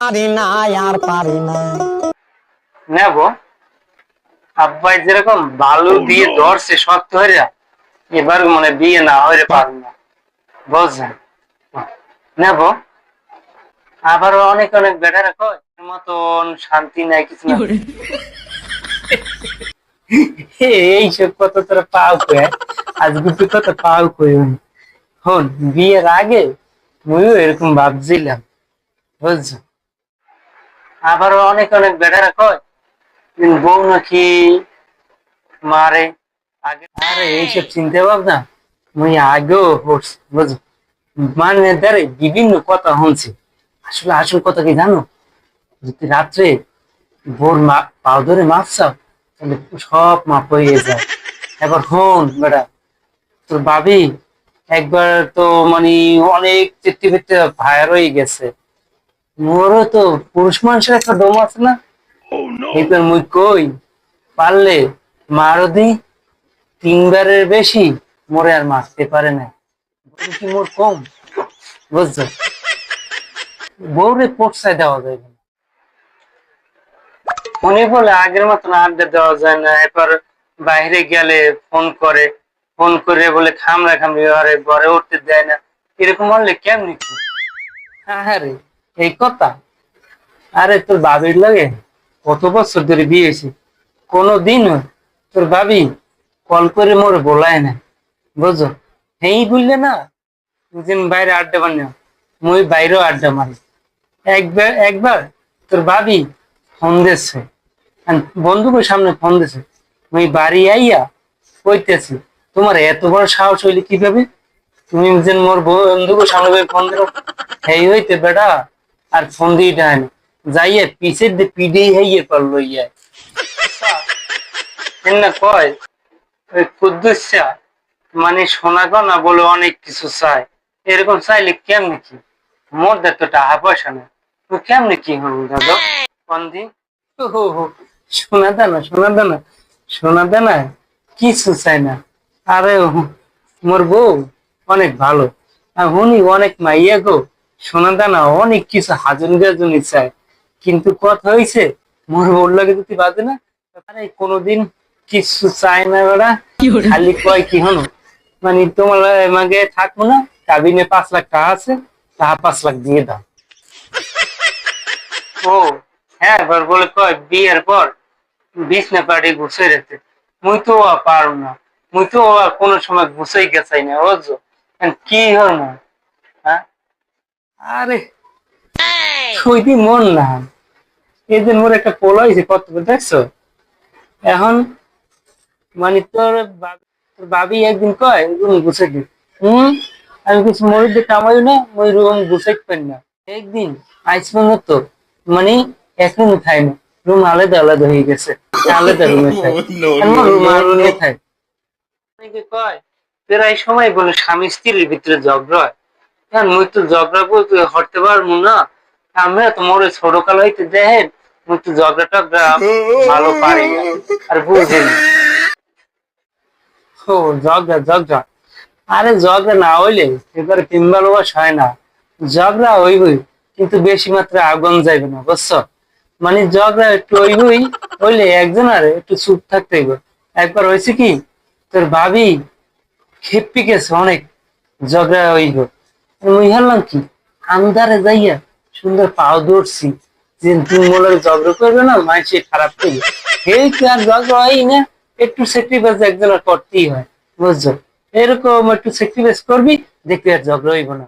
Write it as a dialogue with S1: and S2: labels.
S1: পারি না আর পারি না
S2: নেব। আব্বাই যেরকম বালু দিয়ে ধরছে শক্ত হয়ে এবার মনে বিয়ে না হয়ে না। নেব। আবার অনেক অনেক বেটারা কয় মতন শান্তি নাই কিছু না এইসব কত তোরা পাও কয়ে আজকে তুই কত পাও হন বিয়ের আগে মুইও এরকম ভাবছিলাম। বুঝছ আবার অনেক অনেক বেটারা কয়? বউ নাকি মারে? আগে আরে এইসব চিন্তা ভাবনা? মুই আগেও বুঝো মানে দ্বারে বিভিন্ন কথা শুনছি। আসলে আসল কথা কি জানো? যদি রাত্রে ভোর মা পাও ধরে মাপ চাও তাহলে সব মাপ হয়ে যায়। এবার হন বেটা তোর ভাবি একবার তো মানে অনেক চিত্তি ফিরতে ভাইয়ার হয়ে গেছে। মোরও তো, পুরুষ মানুষের একটা দম আছে না? এইবার মুই কই, পারলে মারও দি তিনবারের বেশি মোরে আর মারতে পারে না। কি মোর কম? বুঝছ? বউরে পোটসায় দেওয়া যাবে না। উনি বলে আগের মতন আড্ডা দেওয়া যায় না, এরপর বাইরে গেলে ফোন করে ফোন করে বলে খামরা খামড়ি ঘরে ঘরে উঠতে দেয় না। এরকম বললে কেমনি কি? আরে এই কথা? আরে, তোর বাবির লাগে কত বছর ধরে বিয়ে হয়েছে? কোনো দিন তোর ভাবি কল করে মোর বলায় না। বুঝো? হেই বুঝলে না, দুদিন বাইরে আড্ডা বানিয়ে মুই বাইরেও আড্ডা মারি। একবার একবার তোর ভাবি ফোন দিচ্ছে বন্ধুকের সামনে ফোন দিছে মুই বাড়ি আইয়া কইতেছি, তোমার এত বড় সাহস হইলে কীভাবে? তুমি যে মোর বন্ধুকের সামনে ফোন দিল। হেই হইতে বেটা। আর ফোন দিয়ে ডায় না। যাইয়ে পিছের দিয়ে পিডেই হইয়ে পারল ইয়া। না কয়, ওই কুদ্দুস চা মানে সোনা গনা বলে অনেক কিছু চায়। এরকম চাইলে কেমনে কি? মোর দেখ তো টাকা পয়সা না তো কেমনে কি হল দাদা? বন্দি সোনা দানা সোনা দানা সোনা দানা কিছু চাই না। আরে, মোর বউ অনেক ভালো। আর উনি অনেক মাইয়া গো। সোনা দানা অনেক কিছু হাজন গাজনই চায়। কিন্তু কথা হয়েছে মোর লাগে যদি বাজে না আরে কোনোদিন কিছু চায় না ওরা খালি কয় কি হনো মানে তোমার আমাকে থাকব না কাবিনে পাঁচ লাখ টাকা আছে টাকা পাঁচ লাখ দিয়ে দাও। ও হ্যাঁ এবার বলে কয় বিয়ের পর বিছনা পাড়ি ঘুষে রেখে মুই তো পারো না। মুই তো কোনো সময় ঘুষেই গেছাই না বুঝছ? কি হল? হ্যাঁ আরে। সইদি মন না। যে মোর একটা পোলা হয়েছে কত দেখছ? এখন মানে তোর তোর বাবি একদিন কয় রুম গুছে দি। হম? আমি কিছু ময়ূর দিয়ে কামাই না মই রুম গুছে পাই না। একদিন আইস তো মানে এক রুমে খাই না রুম আলাদা আলাদা হয়ে গেছে আলাদা রুমে খাই রুম আলাদা খাই কয় প্রায় সময় বলে স্বামী স্ত্রীর ভিতরে ঝগড়া হয়। মুই তো হরতে পারব না। আমরা তো মোরে ছোট কাল হইতে দেখেন ঝগড়া টগড়া ভালো পারি আর না। ও ঝগড়া ঝগড়া আরে ঝগড়া না হইলে প্রেম ভালোবাসা হয় না। ঝগড়া হইবই, কিন্তু বেশি মাত্রায় আগুন যাইবে না, বুঝছ? মানে ঝগড়া একটু হইবই, হইলে একজন আর একটু চুপ থাকতে হইব। একবার হয়েছে কি, তোর ভাবি খেপি গেছে অনেক ঝগড়া হইব। মুই হারলাম কি? আন্দারে যাইয়া সুন্দর পাও দৌড়ছি যে তুমি বলে ঝগড়া করবে না মানুষে খারাপ করবে। এই কি আর ঝগড়া হয় না, একটু স্যাক্রিফাইস একজনের করতেই হয়, বুঝছ? এরকম একটু স্যাক্রিফাইস করবি, দেখবি আর ঝগড়া হইব না।